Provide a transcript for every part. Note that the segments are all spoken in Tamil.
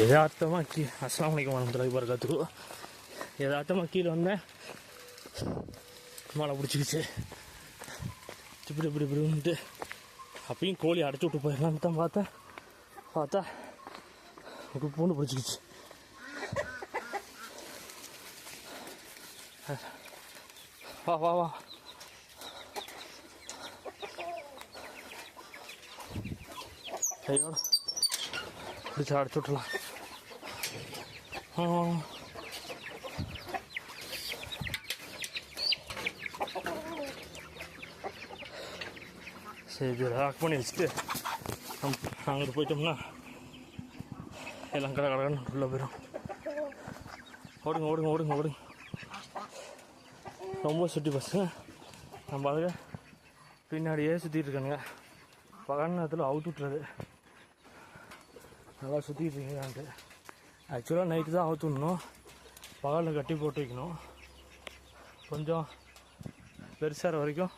யதார்த்தமாக கீ அஸ்லாம் வலைக்கம் வரமத்துல வரகாத்துக்கு யதார்த்தமாக கீழே வந்தேன் மழை பிடிச்சிக்கிச்சு. இப்படி இப்படி இப்படின்ட்டு அப்பயும் கோழி அடைச்சி விட்டு போயிடலான்னு தான் பார்த்தேன். பார்த்தா ஒரு பூண்டு பிடிச்சிக்கிச்சு. வா வா வா. கையோட. பிடிச்சி அடிச்சு விட்டுலாம் சரி இது லாக் பண்ணி வச்சுட்டு நம் அங்கிட்டு போயிட்டோம்னா எல்லாம் கடை கடை உள்ளே போயிடும் ஓடுங்க ஓடுங்க ஓடுங்க ஓடுங்க ரொம்ப சுட்டி பசங்க நம்ம அதுக்கு பின்னாடியே சுற்றிட்டு இருக்கானுங்க பகல் நேரத்தில் அவுட் விட்டுறது நல்லா சுற்றிட்டு இருக்கீங்களான்ட்டு ஆக்சுவலாக நைட்டு தான் அவுத்து பகலில் கட்டி போட்டு வைக்கணும் கொஞ்சம் பெருசாகிற வரைக்கும்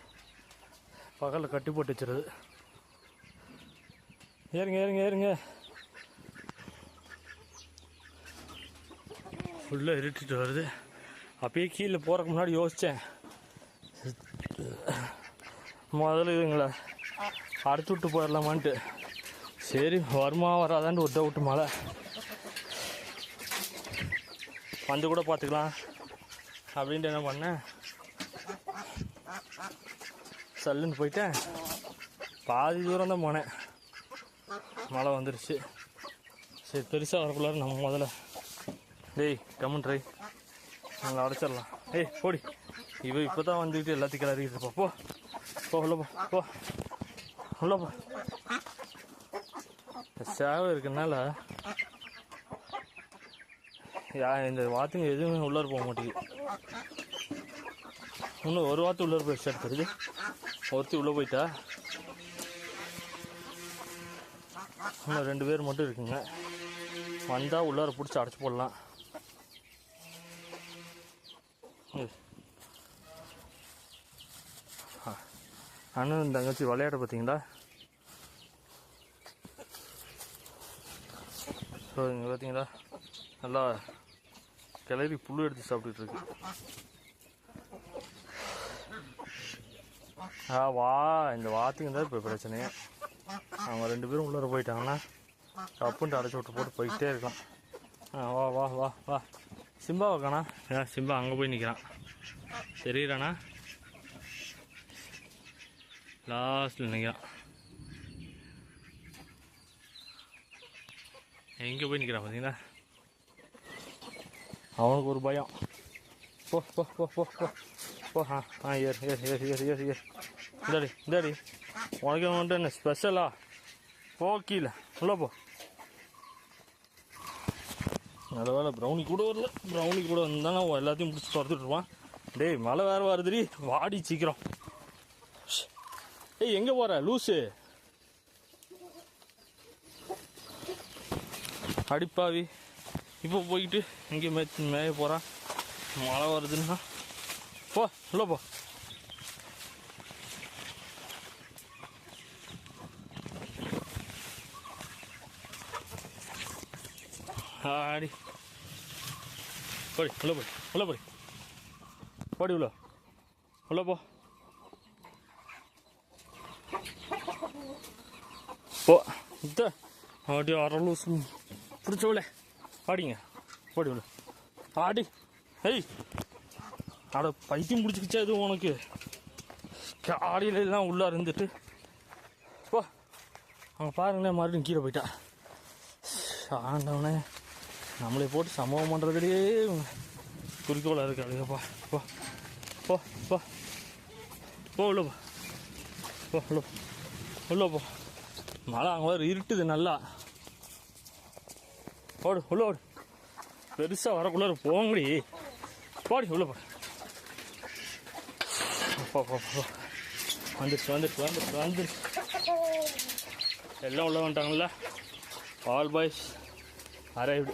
பகலில் கட்டி போட்டு வச்சுருது. ஏறுங்க ஏறுங்க ஏறுங்க. ஃபுல்லாக இருட்டிட்டு வருது. அப்பயே கீழே போகிறக்கு முன்னாடி யோசித்தேன் முதல்ல இதுங்களை அடைச்சி விட்டு போயிடலாமான்ட்டு சரி வருமா வராதான்னு ஒரு டவுட்டு மழை வந்து கூட பார்த்துக்கலாம். அப்படின்ட்டு என்ன பண்ணேன் சல்லுன்னு போயிட்டேன். பாதி தூரம் தான் போனேன். மழை வந்துருச்சு. சரி பெருசாக வரக்குள்ளார நம்ம முதல்ல. டேய் கம்மன் ட்ரை நாங்கள் அடைச்சிடலாம். ஏய் போடி. இவ இப்போ தான் வந்துக்கிட்டு எல்லாத்தையும் கிளறிக்கிட்டு இருப்பா போ. போ போ. போ. போ. சேவை இருக்கனால யா இந்த வாத்துங்க எதுவுமே உள்ளார போக மாட்டேங்குது. இன்னும் ஒரு வாத்து உள்ளார போய் எடுத்துருது ஒருத்தி உள்ளே போயிட்டா. இன்னும் ரெண்டு பேர் மட்டும் இருக்குங்க. வந்தால் உள்ளார பிடிச்சி அடைச்சி போடலாம். ம். அண்ணன் தங்கச்சி விளையாட பார்த்தீங்களா ஸோ இங்கே பார்த்தீங்களா நல்லா கிளறி புல் எடுத்து சாப்பிட்டுட்டு இருக்கு. ஆ வா. இந்த வாத்திங்க தான் இப்போ பிரச்சனையே. அவங்க ரெண்டு பேரும் உள்ளார போயிட்டாங்கன்னா கப்புன்ட்டு அடைச்சி விட்டு போட்டு போயிட்டே இருக்கலாம். ஆ வா வா வா வா. சிம்பா காணா ஏன் சிம்பா அங்கே போய் நிற்கிறான் சரிடாண்ணா லாஸ்ட்டில் நிற்கிறான் எங்கே போய் நிற்கிறான் பார்த்தீங்களா அவனுக்கு ஒரு பயம். போ போ போ போ போ. போ ஆ ஆ ஏர் ஏர் ஏர் ஏர் ஏர் ஏர் இந்தாடி இந்தாடி. உனக்கு வந்துட்டு என்ன ஸ்பெஷலா போ கீழே. உள்ள போ. நல்ல வேலை ப்ரௌனி கூட வரல. ப்ரௌனி கூட வந்தானா எல்லாத்தையும் பிடிச்சி துரத்துட்டு டேய் மழை வேறு வருதுடி. வாடி சீக்கிரம். ஏய் எங்கே போகிற லூஸு அடிப்பாவி. இப்போ போய்கிட்டு இங்கே மே மேய போகிறான் மழை வருதுன்னா. போ இல்லை போ. ஆடி. போடி உள்ள போய் உள்ள போய் போடி உள்ள. உள்ள போ. போ. இந்த ஆடி அரலூசு லூஸ் ஆடிங்க ஓடி விடு ஆடி. ஹெய் அட பைத்தியம் பிடிச்சிக்கிச்சா இது உனக்கு? காலையில எல்லாம் உள்ளே இருந்துட்டு. போ. அவங்க பாருங்களேன் மறுபடியும் கீழே போயிட்டா. ஆண்டவனே. நம்மளை போட்டு சம்பவம் பண்ணுறதுலேயே குறிக்கோளாக இருக்கு போ போ. போ போ. உள்ள போ. போ உள்ள போ. உள்ள போ. மழை அங்கே இருட்டுது நல்லா. ஓடு உள்ள ஓடு. பெருசாக வரக்குள்ளார போங்கடி. போடி உள்ள போடு வந்துருச்சு வந்துருச்சு வந்துருச்சு வந்துருச்சு. எல்லாம் உள்ள வந்துட்டாங்கல்ல? ஆல் பாய்ஸ் அரைவ்டு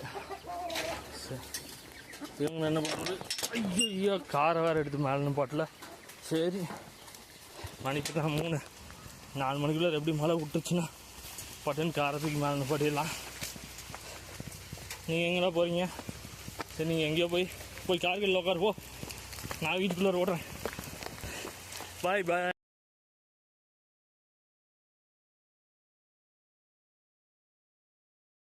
இவங்க என்ன பண்ணுறது? ஐயோ ஐயோ காரை வேறு எடுத்து மேலே பாட்டில் சரி. மணிக்கு தான் மூணு. நாலு மணிக்குள்ளே எப்படி மழை விட்டுச்சுன்னா பட்டுன்னு காரத்துக்கு மேலே பாட்டிடலாம் நீங்கள் எங்கேடா போகிறீங்க சரி நீங்கள் எங்கேயோ போய் போய் கார்கில் உட்காருப்போ போ. நான் வீட்டுக்குள்ளே ஓடுறேன் பாய் பாய்